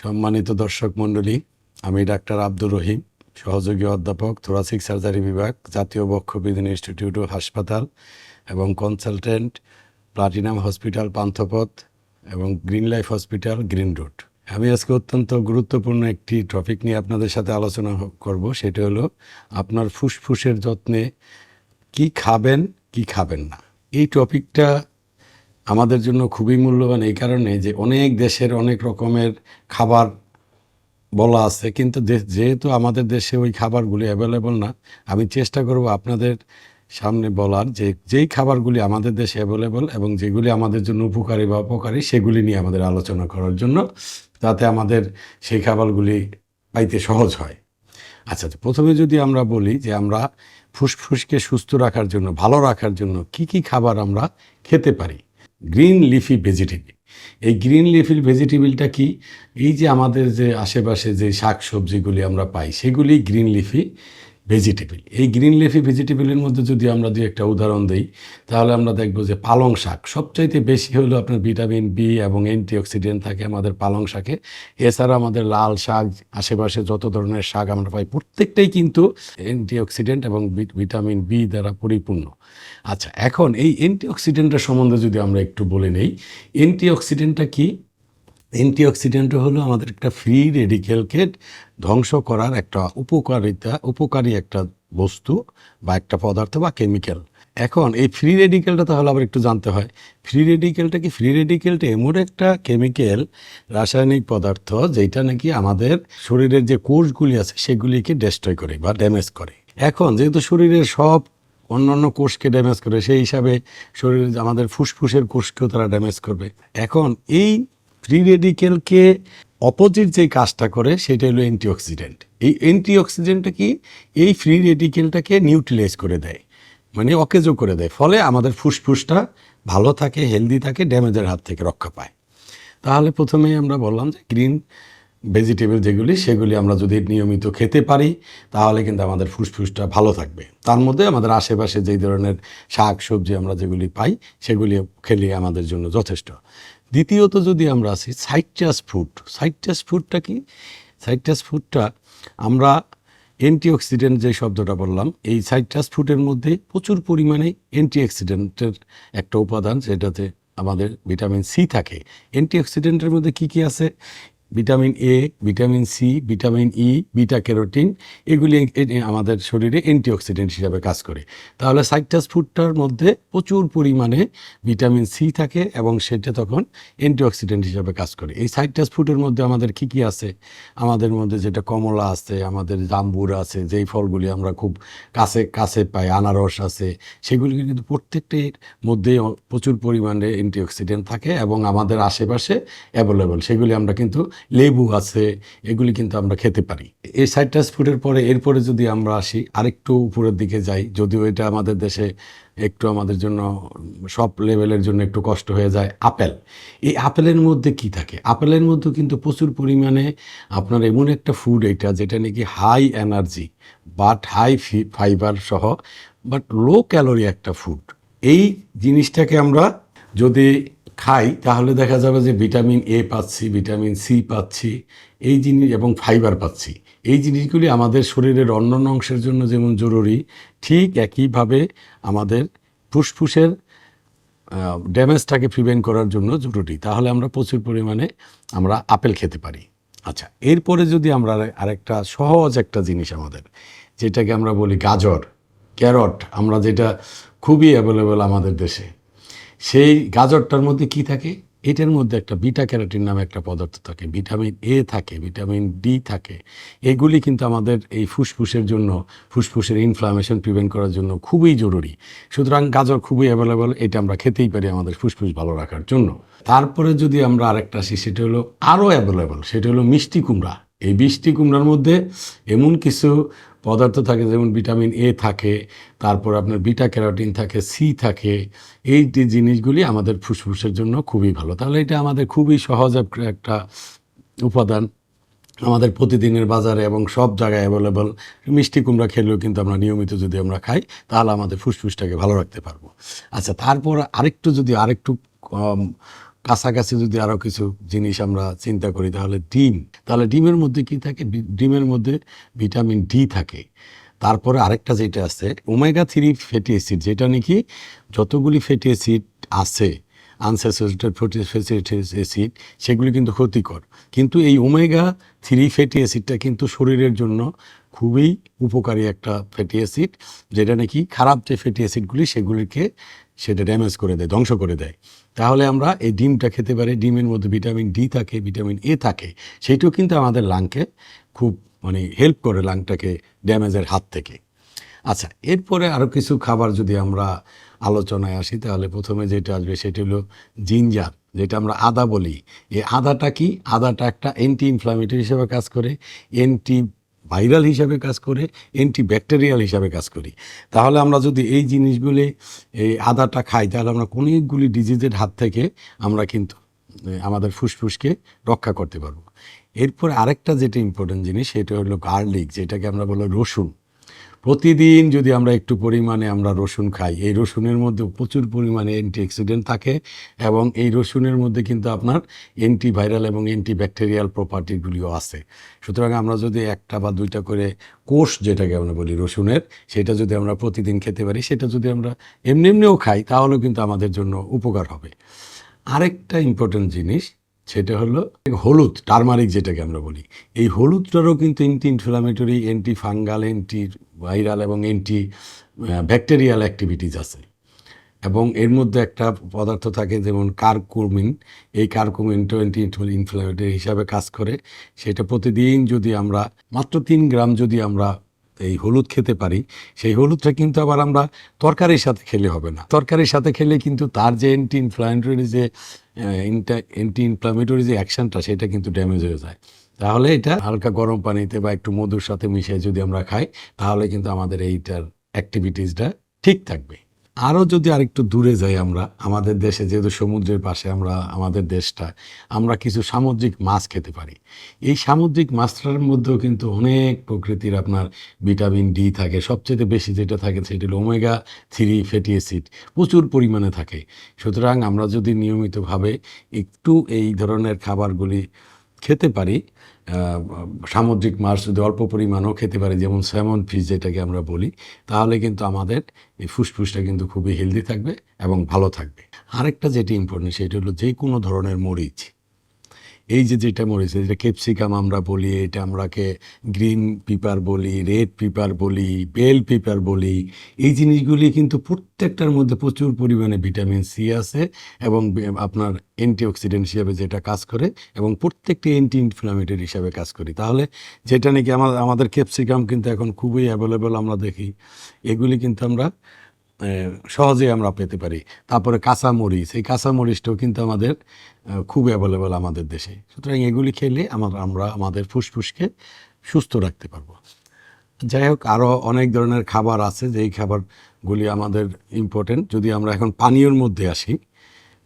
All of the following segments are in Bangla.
সম্মানিত দর্শক মণ্ডলী, আমি ডাক্তার আব্দুর রহিম, সহযোগী অধ্যাপক থোরাসিক সার্জারি বিভাগ, জাতীয় বক্ষবিধান ইনস্টিটিউট ও হাসপাতাল এবং কনসালটেন্ট প্লাটিনাম হসপিটাল পান্থপথ এবং green life hospital green road আমি আজকে অত্যন্ত গুরুত্বপূর্ণ একটি টপিক নিয়ে আপনাদের সাথে আলোচনা করব, সেটা হলো আপনার ফুসফুসের যত্নে কি খাবেন কি খাবেন না। এই টপিকটা আমাদের জন্য খুবই মূল্যবান এই কারণে যে অনেক দেশের অনেক রকমের খাবার বলা আছে, কিন্তু যেহেতু আমাদের দেশে ওই খাবারগুলি অ্যাভেলেবল না, আমি চেষ্টা করব আপনাদের সামনে বলার যে, যেই খাবারগুলি আমাদের দেশে অ্যাভেলেবল এবং যেগুলি আমাদের জন্য উপকারী বা অপকারী, সেগুলি নিয়ে আমাদের আলোচনা করার জন্য যাতে আমাদের সেই খাবারগুলি পাইতে সহজ হয়। আচ্ছা প্রথমে যদি আমরা বলি যে আমরা ফুসফুসকে সুস্থ রাখার জন্য, ভালো রাখার জন্য কি কি খাবার আমরা খেতে পারি গ্রিন লিফি ভেজিটেবিল। এই গ্রিন লিফির ভেজিটেবিলটা কি? এই যে আমাদের যে আশেপাশে যে শাক সবজিগুলি আমরা পাই, সেগুলি গ্রিন লিফি ভেজিটেবল এই গ্রিন লিফি ভেজিটেবলের মধ্যে যদি আমরা দু একটা উদাহরণ দিই, তাহলে আমরা দেখব যে পালং শাক সবচাইতে বেশি হলো আপনার ভিটামিন বি এবং অ্যান্টিঅক্সিডেন্ট থাকে আমাদের পালং শাকে। এছাড়া আমাদের লাল শাক, আশেপাশে যত ধরনের শাক আমরা পাই, প্রত্যেকটাই কিন্তু অ্যান্টিঅক্সিডেন্ট এবং ভিটামিন বি দ্বারা পরিপূর্ণ। আচ্ছা এখন এই অ্যান্টিঅক্সিডেন্টের সম্বন্ধে যদি আমরা একটু বলে নেই অ্যান্টিঅক্সিডেন্টটা কি? অ্যান্টিঅক্সিডেন্ট হলো আমাদের একটা ফ্রি রেডিকেলকে ধ্বংস করার একটা উপকারিতা, উপকারী একটা বস্তু বা একটা পদার্থ বা কেমিক্যাল এখন এই ফ্রি রেডিকেলটা তাহলে আবার একটু জানতে হয়। ফ্রি রেডিকেলটা কি? ফ্রি রেডিকেলটা এমন একটা কেমিক্যাল রাসায়নিক পদার্থ যেটা নাকি আমাদের শরীরের যে কোষগুলি আছে সেগুলিকে ডেস্ট্রয় করে বা ড্যামেজ করে। এখন যেহেতু শরীরের সব অন্যান্য কোষকে ড্যামেজ করে, সেই হিসাবে শরীরে আমাদের ফুসফুসের কোষকেও তারা ড্যামেজ করবে। এখন এই ফ্রি রেডিকেলকে অপোজিট যে কাজটা করে, সেটা হলো অ্যান্টিঅক্সিডেন্ট এই অ্যান্টিঅক্সিডেন্টটা কি? এই ফ্রি রেডিকেলটাকে নিউট্রিলাইজ করে দেয় মানে অকেজো করে দেয়, ফলে আমাদের ফুসফুসটা ভালো থাকে হেলদি থাকে ড্যামেজের হাত থেকে রক্ষা পায়। তাহলে প্রথমেই আমরা বললাম যে গ্রিন ভেজিটেবল যেগুলি, সেগুলি আমরা যদি নিয়মিত খেতে পারি, তাহলে কিন্তু আমাদের ফুসফুসটা ভালো থাকবে। তার মধ্যে আমাদের আশেপাশে যেই ধরনের শাক, সবজি আমরা যেগুলি পাই সেগুলি খেলে আমাদের জন্য যথেষ্ট। দ্বিতীয়ত যদি আমরা আসি সাইট্রাস ফ্রুট সাইট্রাস ফ্রুটটা কি? সাইট্রাস ফ্রুটটা আমরা অ্যান্টিঅক্সিডেন্ট যে শব্দটা বললাম, এই সাইট্রাস ফ্রুটের মধ্যে প্রচুর পরিমাণে অ্যান্টিঅক্সিডেন্টের একটা উপাদান যেটাতে আমাদের ভিটামিন সি থাকে। অ্যান্টিঅক্সিডেন্টের মধ্যে কি কি আছে? Vitamin A vitamin C vitamin E beta carotene এগুলি আমাদের শরীরে অ্যান্টিঅক্সিডেন্ট হিসাবে কাজ করে। তাহলে সাইট্রাস ফুডটার মধ্যে প্রচুর পরিমাণে ভিটামিন সি থাকে এবং সেটা তখন অ্যান্টিঅক্সিডেন্ট হিসাবে কাজ করে। এই সাইট্রাস ফুডের মধ্যে আমাদের কি কি আছে? আমাদের মধ্যে যেটা কমলা আছে, আমাদের জাম্বুর আছে, যেই ফলগুলি আমরা খুব কাছে কাছে পাই, আনারস আছে সেগুলি কিন্তু প্রত্যেকটির মধ্যে প্রচুর পরিমাণে অ্যান্টিঅক্সিডেন্ট থাকে এবং আমাদের আশেপাশে অ্যাভেলেবল সেগুলি আমরা কিন্তু লেবু আছে, এগুলি কিন্তু আমরা খেতে পারি। এই সাইট্রাস ফুডের পরে, এরপরে যদি আমরা আসি, আরেকটু উপরের দিকে যাই, যদিও এটা আমাদের দেশে একটু আমাদের জন্য সব লেভেলের জন্য একটু কষ্ট হয়ে যায়, আপেল। এই আপেলের মধ্যে কি থাকে? আপেলের মধ্যে কিন্তু প্রচুর পরিমাণে আপনার এমন একটা ফুড এটা, যেটা নাকি high energy but high fibre সহ বাট লো ক্যালোরি একটা ফুড এই জিনিসটাকে আমরা যদি খাই, তাহলে দেখা যাবে যে ভিটামিন এ পাচ্ছি, ভিটামিন সি পাচ্ছি, এই জিনিস এবং ফাইবার পাচ্ছি। এই জিনিসগুলি আমাদের শরীরের অন্যান্য অংশের জন্য যেমন জরুরি, ঠিক একইভাবে আমাদের ফুসফুসের ড্যামেজটাকে প্রিভেন্ট করার জন্য জরুরি। তাহলে আমরা প্রচুর পরিমাণে আমরা আপেল খেতে পারি। আচ্ছা এরপরে যদি আমরা আরে- আরেকটা সহজ একটা জিনিস আমাদের, যেটাকে আমরা বলি গাজর, ক্যারট, আমরা যেটা খুবই অ্যাভেলেবেল আমাদের দেশে। সেই গাজরটার মধ্যে কি থাকে? এটার মধ্যে একটা বিটা ক্যারোটিন নামে একটা পদার্থ থাকে, ভিটামিন এ থাকে, ভিটামিন ডি থাকে। এগুলি কিন্তু আমাদের এই ফুসফুসের জন্য, ফুসফুসের ইনফ্লামেশন প্রিভেন্ট করার জন্য খুবই জরুরি। সুতরাং গাজর খুবই অ্যাভেলেবল এটা আমরা খেতেই পারি আমাদের ফুসফুস ভালো রাখার জন্য। তারপরে যদি আমরা আরেকটা আসি, সেটা হলো আরও অ্যাভেলেবল সেটা হলো মিষ্টি কুমড়া। এই মিষ্টি কুমড়ার মধ্যে এমন কিছু পদার্থ থাকে, যেমন ভিটামিন এ থাকে, তারপর আপনার বিটা ক্যারোটিন থাকে সি থাকে, এই জিনিসগুলি আমাদের ফুসফুসের জন্য খুবই ভালো। তাহলে এটা আমাদের খুবই সহজ একটা উপাদান আমাদের প্রতিদিনের বাজারে এবং সব জায়গায় অ্যাভেলেবল মিষ্টি কুমড়া খেলেও কিন্তু আমরা নিয়মিত যদি আমরা খাই, তাহলে আমাদের ফুসফুসটাকে ভালো রাখতে পারব। আচ্ছা তারপর আরেকটু যদি আরেকটু কাছাকাছি যদি আরও কিছু জিনিস আমরা চিন্তা করি, তাহলে ডিম। তাহলে ডিমের মধ্যে কি থাকে? ডিমের মধ্যে ভিটামিন ডি থাকে। তারপরে আরেকটা যেটা আছে, ওমেগা থ্রি ফ্যাটি অ্যাসিড, যেটা নাকি যতগুলি ফ্যাটি অ্যাসিড আছে আনস্যাচুরেটেড ফ্যাটি অ্যাসিড, সেগুলি কিন্তু ক্ষতিকর। কিন্তু এই ওমেগা থ্রি ফ্যাটি অ্যাসিডটা কিন্তু শরীরের জন্য খুবই উপকারী একটা ফ্যাটি অ্যাসিড যেটা নাকি খারাপ যে ফ্যাটি অ্যাসিডগুলি সেগুলিকে সেটা ড্যামেজ করে দেয়, ধ্বংস করে দেয়। তাহলে আমরা এই ডিমটা খেতে পারি, ডিমের মধ্যে ভিটামিন ডি থাকে ভিটামিন এ থাকে সেইটাও কিন্তু আমাদের লাংকে খুব মানে হেল্প করে লাংটাকে ড্যামেজের হাত থেকে। আচ্ছা এরপরে আরও কিছু খাবার যদি আমরা আলোচনায় আসি, তাহলে প্রথমে যেটা আসবে সেটা হলো জিঞ্জার যেটা আমরা আদা বলি। এই আদাটা কি? আদাটা একটা অ্যান্টি ইনফ্লামেটরি হিসেবে কাজ করে অ্যান্টি ভাইরাল হিসাবে কাজ করে অ্যান্টি ব্যাকটেরিয়াল হিসাবে কাজ করি। তাহলে আমরা যদি এই জিনিসগুলি, এই আদাটা খাই, তাহলে আমরা অনেকগুলি ডিজিজের হাত থেকে আমরা কিন্তু আমাদের ফুসফুসকে রক্ষা করতে পারব। এরপর আরেকটা যেটা ইম্পর্টেন্ট জিনিস, সেটা হলো গার্লিক যেটাকে আমরা বলো রসুন। প্রতিদিন যদি আমরা একটু পরিমাণে আমরা রসুন খাই, এই রসুনের মধ্যে প্রচুর পরিমাণে অ্যান্টিঅক্সিডেন্ট থাকে এবং এই রসুনের মধ্যে কিন্তু আপনার অ্যান্টিভাইরাল এবং অ্যান্টিব্যাকটেরিয়াল প্রপার্টিগুলিও আছে। সুতরাং আমরা যদি একটা বা দুইটা করে কোষ যেটাকে আমরা বলি রসুনের, সেটা যদি আমরা প্রতিদিন খেতে পারি, সেটা যদি আমরা এমনি এমনিও খাই, তাহলেও কিন্তু আমাদের জন্য উপকার হবে। আরেকটা ইম্পর্টেন্ট জিনিস সেটা হলো হলুদ, টারমারিক যেটাকে আমরা বলি। এই হলুদটারও কিন্তু anti inflammatory anti fungal anti viral এবং অ্যান্টি ব্যাকটেরিয়াল অ্যাক্টিভিটিস আছে। এবং এর মধ্যে একটা পদার্থ থাকে যেমন কার্কুমিন। এই কার্কুমিন টোয়েন্টি ইনফ্লামেটরি হিসাবে কাজ করে। সেটা প্রতিদিন যদি আমরা, মাত্র তিন গ্রাম যদি আমরা এই হলুদ খেতে পারি, সেই হলুদটা কিন্তু আবার আমরা তরকারির সাথে খেলে হবে না। তরকারির সাথে খেলে কিন্তু তার যে অ্যান্টি ইনফ্লামেটরি যে অ্যান্টি ইনফ্লামেটরি যে অ্যাকশনটা সেটা কিন্তু ড্যামেজ হয়ে যায়। তাহলে এটা হালকা গরম পানিতে বা একটু মধুর সাথে মিশিয়ে যদি আমরা খাই, তাহলে কিন্তু আমাদের এইটার অ্যাক্টিভিটিসটা ঠিক থাকবে। আরও যদি আরেকটু দূরে যাই আমরা, আমাদের দেশে যেহেতু সমুদ্রের পাশে আমরা, আমাদের দেশটা, আমরা কিছু সামুদ্রিক মাছ খেতে পারি। এই সামুদ্রিক মাছটার মধ্যেও কিন্তু অনেক প্রকৃতির আপনার ভিটামিন ডি থাকে। সবচেয়ে বেশি যেটা থাকে সেটি হলো ওমেগা থ্রি ফ্যাটি অ্যাসিড। প্রচুর পরিমাণে থাকে। সুতরাং আমরা যদি নিয়মিতভাবে একটু এই ধরনের খাবারগুলি খেতে পারি সামুদ্রিক মাছ যদি অল্প পরিমাণও খেতে পারি, যেমন স্যামন ফিশ যেটাকে আমরা বলি, তাহলে কিন্তু আমাদের এই ফুসফুসটা কিন্তু খুবই হেলদি থাকবে এবং ভালো থাকবে। আরেকটা যেটি ইম্পর্টেন্ট সেটা হলো যে কোনো ধরনের মরিচ এই যে যেটা মরিচ যেটা ক্যাপসিকাম আমরা বলি, এটা আমরাকে গ্রিন পিপার বলি, রেড পিপার বলি, বেল পিপার বলি, এই জিনিসগুলি কিন্তু প্রত্যেকটার মধ্যে প্রচুর পরিমাণে ভিটামিন সি আছে এবং আপনার অ্যান্টিঅক্সিডেন্ট হিসাবে যেটা কাজ করে এবং প্রত্যেকটি অ্যান্টি ইনফ্লামেটরি হিসাবে কাজ করি। তাহলে যেটা নাকি আমার আমাদের ক্যাপসিকাম কিন্তু এখন খুবই অ্যাভেলেবল আমরা দেখি। এগুলি কিন্তু আমরা সহজেই আমরা পেতে পারি। তারপরে কাঁচামরিচ, এই কাঁচামরিচটাও কিন্তু আমাদের খুব অ্যাভেলেবল আমাদের দেশে। সুতরাং এগুলি খেলে আমার, আমরা আমাদের ফুসফুসকে সুস্থ রাখতে পারব। যাই হোক, আরও অনেক ধরনের খাবার আছে, যেই খাবারগুলি আমাদের ইম্পর্টেন্ট যদি আমরা এখন পানীয়র মধ্যে আসি,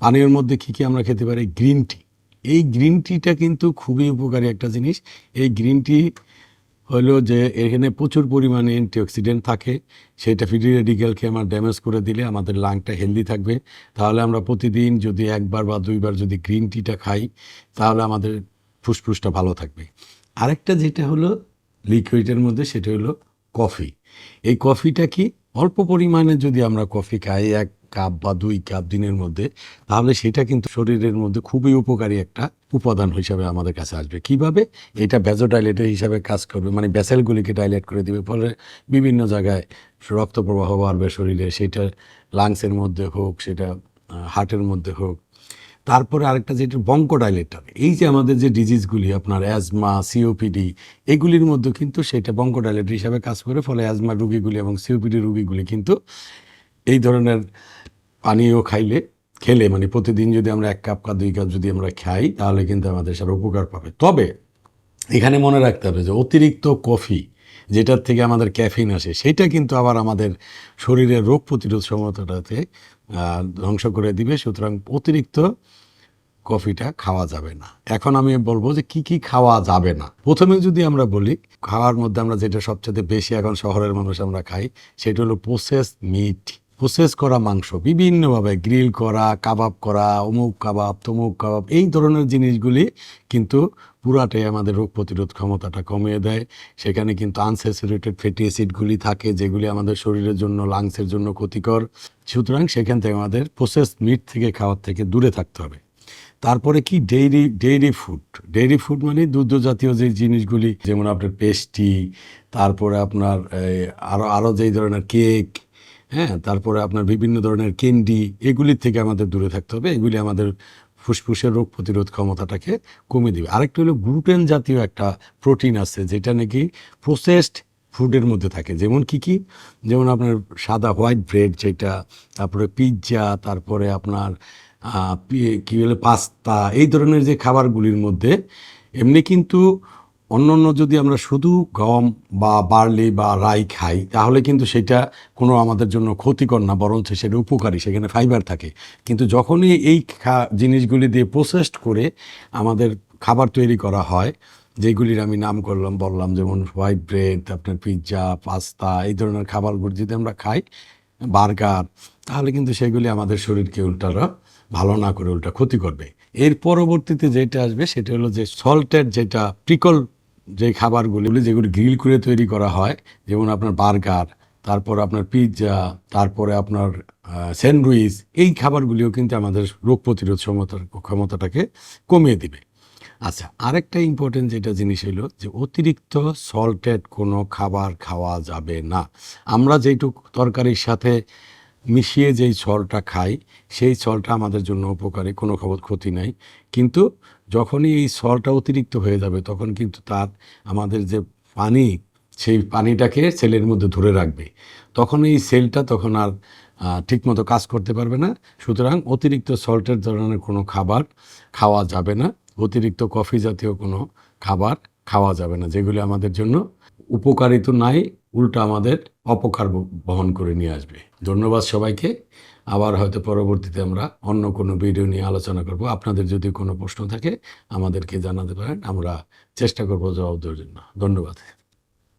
পানীয়র মধ্যে কী কী আমরা খেতে পারি? Green tea. এই গ্রিন টিটা কিন্তু খুবই উপকারী একটা জিনিস। এই গ্রিন টি হলো যে এখানে প্রচুর পরিমাণে অ্যান্টিঅক্সিডেন্ট থাকে, সেটা ফ্রি রেডিক্যালকে আমার ড্যামেজ করে দিলে আমাদের লাংটা হেলদি থাকবে। তাহলে আমরা প্রতিদিন যদি একবার বা দুইবার যদি গ্রিন টিটা খাই, তাহলে আমাদের ফুসফুসটা ভালো থাকবে। আরেকটা যেটা হলো লিকুইডের মধ্যে, সেটা হলো কফি এই কফিটা কি অল্প পরিমাণে যদি আমরা কফি খাই, এক কাপ বা দুই কাপ দিনের মধ্যে, তাহলে সেটা কিন্তু শরীরের মধ্যে খুবই উপকারী একটা উপাদান হিসাবে আমাদের কাছে আসবে। কীভাবে? এটা ভ্যাজোডাইলেটের হিসাবে কাজ করবে মানে ব্যাসেলগুলিকে ডাইলেট করে দিবে, ফলে বিভিন্ন জায়গায় রক্ত প্রবাহ বাড়বে শরীরে, সেটা লাংসের মধ্যে হোক, সেটা হার্টের মধ্যে হোক। তারপরে আরেকটা যেটা বঙ্কোডাইলেটার এই যে আমাদের যে ডিজিজগুলি আপনার অ্যাজমা সিওপিডি এগুলির মধ্যে কিন্তু সেটা বঙ্ক বঙ্কোডাইলেটর হিসাবে কাজ করে, ফলে অ্যাজমা রুগীগুলি এবং সিওপিডি রুগীগুলি কিন্তু এই ধরনের পানীয় খাইলে খেলে মানে প্রতিদিন যদি আমরা এক কাপ বা দুই কাপ যদি আমরা খাই, তাহলে কিন্তু আমাদের সব উপকার পাবে। তবে এখানে মনে রাখতে হবে যে অতিরিক্ত কফি, যেটার থেকে আমাদের ক্যাফিন আসে, সেটা কিন্তু আবার আমাদের শরীরের রোগ প্রতিরোধ ক্ষমতাটাতে ধ্বংস করে দিবে। সুতরাং অতিরিক্ত কফিটা খাওয়া যাবে না। এখন আমি বলব যে কি কি খাওয়া যাবে না। প্রথমে যদি আমরা বলি, খাওয়ার মধ্যে আমরা যেটা সবচেয়ে বেশি এখন শহরের মানুষ আমরা খাই, সেটা হলো প্রসেস মিট প্রসেস করা মাংস, বিভিন্নভাবে গ্রিল করা কাবাব করা, অমুক কাবাব তমুক কাবাব এই ধরনের জিনিসগুলি কিন্তু পুরাটাই আমাদের রোগ প্রতিরোধ ক্ষমতাটা কমিয়ে দেয়। সেখানে কিন্তু আনস্যাচুরেটেড ফ্যাটি অ্যাসিডগুলি থাকে, যেগুলি আমাদের শরীরের জন্য লাংসের জন্য ক্ষতিকর। সুতরাং সেখান থেকে আমাদের প্রসেস মিট থেকে খাওয়ার থেকে দূরে থাকতে হবে। তারপরে কি? Dairy dairy food dairy food মানে দুগ্ধ জাতীয় যে জিনিসগুলি, যেমন আপনার পেস্টি, তারপরে আপনার আরও আরও যেই ধরনের কেক হ্যাঁ তারপরে আপনার বিভিন্ন ধরনের ক্যান্ডি এগুলির থেকে আমাদের দূরে থাকতে হবে। এগুলি আমাদের ফুসফুসের রোগ প্রতিরোধ ক্ষমতাটাকে কমিয়ে দেবে। আরেকটা হলো গ্লুটেন জাতীয় একটা প্রোটিন আছে, যেটা নাকি প্রসেসড ফুডের মধ্যে থাকে। যেমন কি কি? যেমন আপনার সাদা হোয়াইট ব্রেড যেটা, তারপরে পিৎজা, তারপরে আপনার কি বলে, পাস্তা, এই ধরনের যে খাবারগুলির মধ্যে, এমনি কিন্তু অন্য অন্য যদি আমরা শুধু গম বা বার্লি বা রাই খাই, তাহলে কিন্তু সেটা কোনো আমাদের জন্য ক্ষতিকর না, বরঞ্চ সেটা উপকারী, সেখানে ফাইবার থাকে। কিন্তু যখনই এই জিনিসগুলি দিয়ে প্রসেসড করে আমাদের খাবার তৈরি করা হয়, যেগুলির আমি নাম করলাম, বললাম যেমন হোয়াইট ব্রেড আপনার পিৎজা পাস্তা এই ধরনের খাবারগুলি যদি আমরা খাই বার্গার তাহলে কিন্তু সেগুলি আমাদের শরীরকে উল্টারা ভালো না করে, উল্টা ক্ষতি করবে। এর পরবর্তীতে যেটা আসবে, সেটা হলো যে সল্টেড যেটা প্রিকল যে খাবারগুলি যেগুলি গ্রিল করে তৈরি করা হয়, যেমন আপনার বার্গার, তারপর আপনার পিৎজা, তারপরে আপনার স্যান্ডউইচ, এই খাবারগুলিও কিন্তু আমাদের রোগ প্রতিরোধ ক্ষমতার ক্ষমতাটাকে কমিয়ে দিবে। আচ্ছা আরেকটা ইম্পর্টেন্ট যেটা জিনিস হলো যে অতিরিক্ত সল্টেড কোনো খাবার খাওয়া যাবে না। আমরা যেটুক তরকারির সাথে মিশিয়ে যেই ছলটা খাই, সেই ছলটা আমাদের জন্য উপকারী, কোনো খবর ক্ষতি নাই। কিন্তু যখনই এই সরটা অতিরিক্ত হয়ে যাবে, তখন কিন্তু তার আমাদের যে পানি, সেই পানিটাকে সেলের মধ্যে ধরে রাখবে। তখন এই সেলটা তখন আর ঠিকমতো কাজ করতে পারবে না। সুতরাং অতিরিক্ত সল্টের ধরনের কোনো খাবার খাওয়া যাবে না। অতিরিক্ত কফি জাতীয় কোনো খাবার খাওয়া যাবে না, যেগুলি আমাদের জন্য উপকারী তো নাই, উল্টা আমাদের অপকার বহন করে নিয়ে আসবে। ধন্যবাদ সবাইকে। আবার হয়তো পরবর্তীতে আমরা অন্য কোনো ভিডিও নিয়ে আলোচনা করব। আপনাদের যদি কোনো প্রশ্ন থাকে, আমাদেরকে জানাতে পারেন। আমরা চেষ্টা করব জবাব দেওয়ার জন্য। ধন্যবাদ।